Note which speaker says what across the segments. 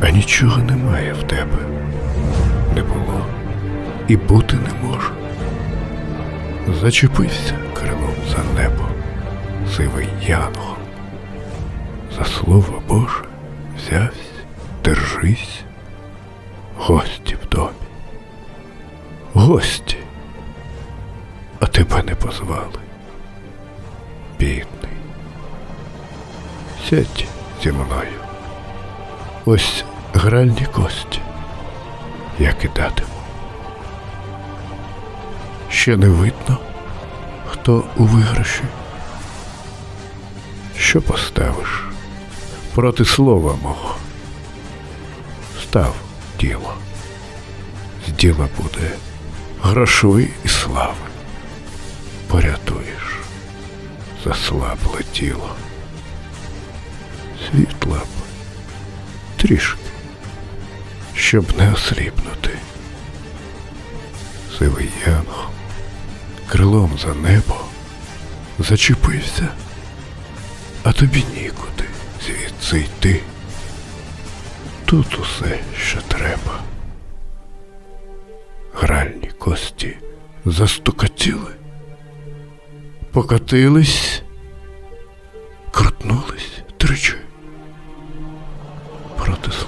Speaker 1: а нічого немає в тебе. Не було і бути не може. Зачепився крилом за небо, сивий янгол. За слово Боже взявсь, держись, гості в домі. Гості, а тебе не позвали. Бідний. Сядь зі мною. Ось гральні кості. Я кидатиму. Ще не видно, хто у виграші. Що поставиш проти слова мого? Став діло. З діла буде грошовий і слави. Порятуєш заслабле тіло. Світла б трішки, щоб не осліпнути. Сивий янгол крилом за небо зачепився, а тобі нікуди звідси йти. Тут усе, що треба. Гральні кості застукотіли, покотились,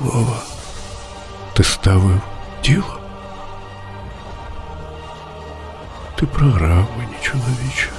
Speaker 1: слова ти ставив діло. Ти програв мені, чоловіче.